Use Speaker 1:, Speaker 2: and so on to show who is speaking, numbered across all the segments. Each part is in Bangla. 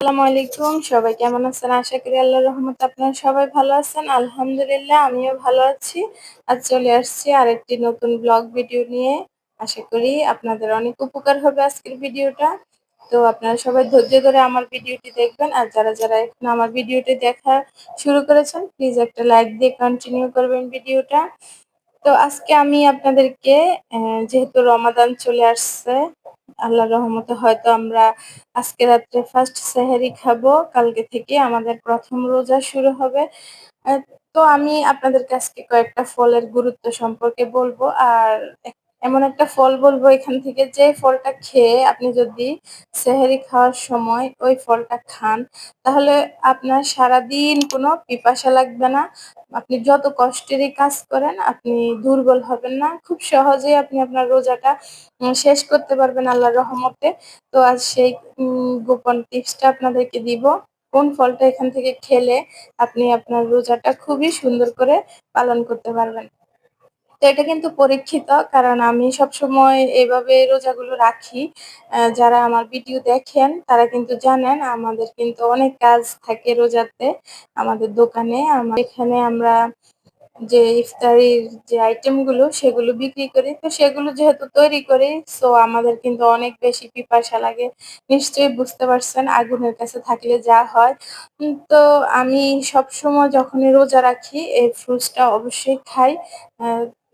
Speaker 1: আসসালামু আলাইকুম, সবাই কেমন আছেন? আশা করি আল্লাহর রহমতে আপনারা সবাই ভালো আছেন। আলহামদুলিল্লাহ, আমিও ভালো আছি। আজ চলে আসছি আরেকটি নতুন ব্লগ ভিডিও নিয়ে। আশা করি আপনাদের অনেক উপকার হবে আজকের ভিডিওটা। তো আপনারা সবাই ধৈর্য ধরে আমার ভিডিওটি দেখবেন। আর যারা যারা এখন আমার ভিডিওটি দেখা শুরু করেছেন প্লিজ একটা লাইক দিয়ে কন্টিনিউ করবেন ভিডিওটা। তো আজকে আমি আপনাদেরকে যেহেতু রমাদান চলে আসছে আল্লাহর রহমতে হয়তো আমরা আজকে রাত্রে ফার্স্ট সেহারি খাব, কালকে থেকে আমাদের প্রথম রোজা শুরু হবে। তো আমি আপনাদের কাছে কয়েকটা ফলের গুরুত্ব সম্পর্কে বলব। আর এমন একটা ফল বলব এখান থেকে যে ফলটা খেয়ে আপনি যদি সেহারি খাওয়ার সময় ওই ফলটা খান, তাহলে আপনার সারাদিন কোনো পিপাসা লাগবে না। আপনি যত কষ্টেরই কাজ করেন, আপনি দুর্বল হবেন না। খুব সহজেই আপনি আপনার রোজাটা শেষ করতে পারবেন আল্লাহর রহমতে। তো আজ সেই গোপন টিপসটা আপনাদেরকে দিব। কোন ফলটা এখান থেকে খেলে আপনি আপনার রোজাটা খুবই সুন্দর করে পালন করতে পারবেন। তো এটা কিন্তু পরীক্ষিত, কারণ আমি সবসময় এভাবে রোজাগুলো রাখি। যারা আমার ভিডিও দেখেন, তারা কিন্তু জানেন আমাদের কিন্তু অনেক কাজ থাকে রোজাতে আমাদের দোকানে। আমার এখানে আমরা যে ইফতারির যে আইটেমগুলো, সেগুলো বিক্রি করি। তো সেগুলো যেহেতু তৈরি করি সো আমাদের কিন্তু অনেক বেশি পিপাসা লাগে। নিশ্চয়ই বুঝতে পারছেন আগুনের কাছে থাকলে যা হয়। তো আমি সবসময় যখনই রোজা রাখি, এই ফ্রুটসটা অবশ্যই খাই।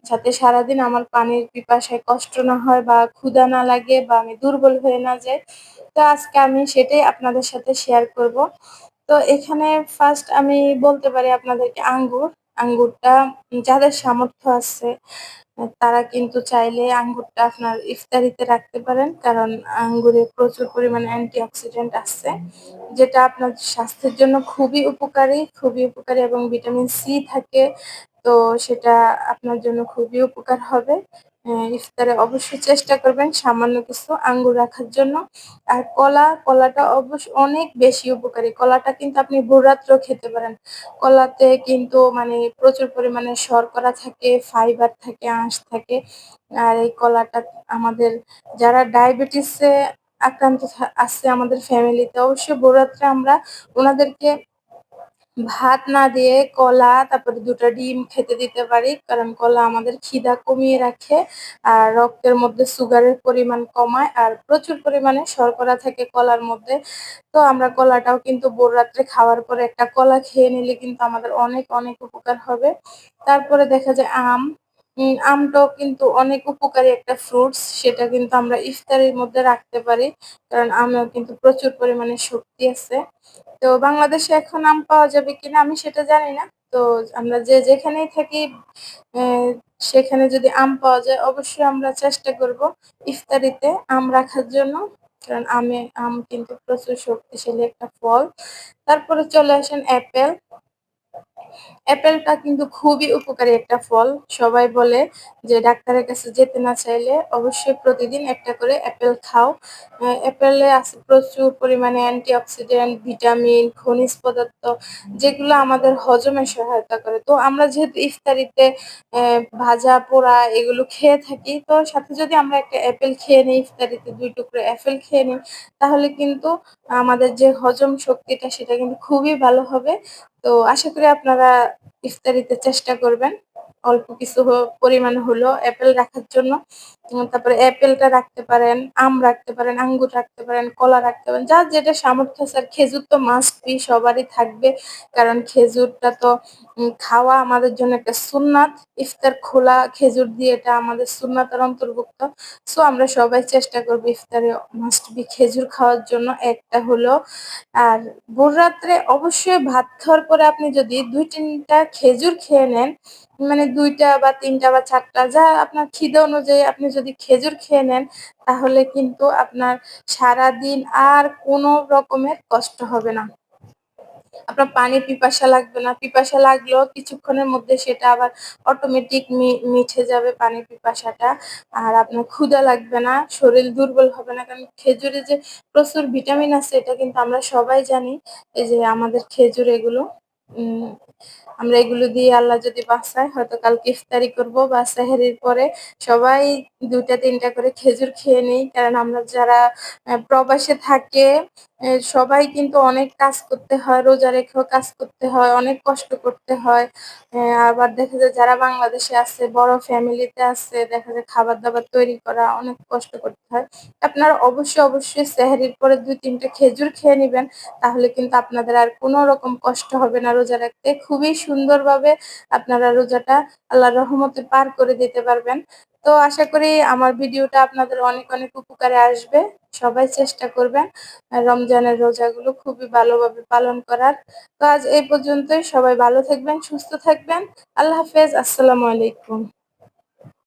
Speaker 1: যাতে সারাদিন আমার পানির পিপাসায় কষ্ট না হয় বা ক্ষুধা না লাগে বা আমি দুর্বল হয়ে না যাই। তো আজকে আমি সেটাই আপনাদের সাথে শেয়ার করব। তো এখানে ফার্স্ট আমি বলতে পারি আপনাদেরকে আঙ্গুর। আঙ্গুরটা যাদের সামর্থ্য আছে, তারা কিন্তু চাইলে আঙ্গুরটা আপনার ইফতারিতে রাখতে পারেন। কারণ আঙ্গুরে প্রচুর পরিমাণে অ্যান্টিঅক্সিডেন্ট আছে, যেটা আপনার স্বাস্থ্যের জন্য খুবই উপকারী খুবই উপকারী এবং ভিটামিন সি থাকে। তো সেটা আপনার জন্য খুবই উপকার হবে। ইফতারে অবশ্যই চেষ্টা করবেন সামান্য কিছু আঙ্গুর রাখার জন্য। আর কলা, কলাটা অবশ্য অনেক বেশি উপকারী। কলাটা কিন্তু আপনি ভোররাত্রেও খেতে পারেন। কলাতে কিন্তু মানে প্রচুর পরিমাণে শর্করা থাকে ফাইবার থাকে, আঁশ থাকে। আর এই কলাটা আমাদের যারা ডায়াবেটিসে আক্রান্ত আছে আমাদের ফ্যামিলিতে অবশ্যই ভোররাত্রে আমরা ওনাদেরকে ভাত না দিয়ে কলা, তারপরে দুটো ডিম খেতে দিতে পারি, কারণ কলা আমাদের খিদা কমিয়ে রাখে আর রক্তের মধ্যে সুগারের পরিমাণ কমায় আর প্রচুর পরিমাণে শর্করা থাকে কলার মধ্যে। তো আমরা কলাটাও কিন্তু ভোর রাত্রে খাওয়ার পরে একটা কলা খেয়ে নিলে কিন্তু আমাদের অনেক অনেক উপকার হবে। তারপরে দেখা যায় আম আমটাও কিন্তু অনেক উপকারী একটা ফ্রুটস সেটা কিন্তু আমরা ইফতারির মধ্যে রাখতে পারি, কারণ আমেও কিন্তু প্রচুর পরিমাণে শক্তি আছে। তো বাংলাদেশে এখন আম পাওয়া যাবে কিনা আমি সেটা জানি না। তো আমরা যে যেখানেই থাকি সেখানে যদি আম পাওয়া যায়, অবশ্যই আমরা চেষ্টা করব ইফতারিতে আম রাখার জন্য, কারণ আমে, আম কিন্তু প্রচুর শক্তিশালী একটা ফল। তারপরে চলে আসেন অ্যাপেল। অ্যাপেলটা কিন্তু খুবই উপকারী একটা ফল। সবাই বলে যে ডাক্তারের কাছে যেতে না চাইলে অবশ্যই প্রতিদিন একটা করে অ্যাপেল খাও। অ্যাপেলে আছে প্রচুর পরিমাণে অ্যান্টিঅক্সিডেন্ট ভিটামিন খনিজ পদার্থ, যেগুলো আমাদের হজমে সহায়তা করে। তো আমরা যেহেতু ইফতারিতে ভাজা, পোড়া এগুলো খেয়ে থাকি, তো সাথে যদি আমরা একটা অ্যাপেল খেয়ে নিই, ইফতারিতে দুই টুকরো অ্যাপেল খেয়ে নিই, তাহলে কিন্তু আমাদের যে হজম শক্তিটা, সেটা কিন্তু খুবই ভালো হবে। তো আশা করি আপনারা ইফতারিতে চেষ্টা করবেন। অল্প কিছু পরিমাণ হলো অ্যাপেল রাখার জন্য। তারপরে অ্যাপেলটা রাখতে পারেন, আম রাখতে পারেন, আঙ্গুর রাখতে পারেন, কলা রাখতে পারেন, যার যেটা সামর্থ্য স্যার খেজুর তো মাস্ট বি সবারই থাকবে। কারণ খেজুরটা তো খাওয়া আমাদের জন্য একটা সুন্নাত। ইফতার খোলা খেজুর দিয়ে এটা আমাদের সুন্নাতের অন্তর্ভুক্ত। সো আমরা সবাই চেষ্টা করব ইফতারে মাস্ট বি খেজুর খাওয়ার জন্য। একটা হলো, আর ভোর রাত্রে অবশ্যই ভাত খাওয়ার পরে আপনি যদি দুই তিনটা খেজুর খেয়ে নেন মানে দুইটা বা তিনটা বা চারটা, যা আপনার খিদে অনুযায়ী আপনি যদি খেজুর খেয়ে নেন, তাহলে কিন্তু আপনার সারা দিন আর কোনো রকমের কষ্ট হবে না। আপনার পানি পিপাসা লাগবে না। পিপাসা লাগলেও কিছুক্ষণের মধ্যে সেটা আবার অটোমেটিক মিঠে যাবে পানি পিপাসাটা। আর আপনার ক্ষুধা লাগবে না, শরীর দুর্বল হবে না। কারণ খেজুরে যে প্রচুর ভিটামিন আছে, এটা কিন্তু আমরা সবাই জানি। এই যে আমাদের খেজুর এগুলো আমরা এগুলো দিয়ে আল্লাহ যদি বাঁচায়, হয়তো কালকে ইফতারি করব বা সেহেরির পরে সবাই দুটা তিনটা করে খেজুর খেয়ে নিই। কারণ আমরা যারা প্রবাসে থাকে সবাই কিন্তু অনেক কাজ করতে হয়, রোজা রেখেও কাজ করতে হয়, অনেক কষ্ট করতে হয়। আবার দেখা যায় যারা বাংলাদেশে আছে, বড় ফ্যামিলিতে আছে, দেখা যায় খাবার-দাবার তৈরি করা অনেক কষ্ট করতে হয়। আপনারা অবশ্যই, অবশ্যই সেহরির পরে ২-৩ টা খেজুর খেয়ে নিবেন। তাহলে কিন্তু আপনাদের আর কোন রকম কষ্ট হবে না রোজা রাখতে। খুবই সুন্দরভাবে আপনারা রোজাটা আল্লাহর রহমতে পার করে দিতে পারবেন। তো আশা করি আমার ভিডিওটা আপনাদের অনেক, অনেক উপকারে আসবে। সবাই চেষ্টা করবেন রমজানের রোজাগুলো খুবই ভালোভাবে পালন করার। তো আজ এই পর্যন্তই। সবাই ভালো থাকবেন, সুস্থ থাকবেন। আল্লাহ হাফেজ। আসসালামু আলাইকুম।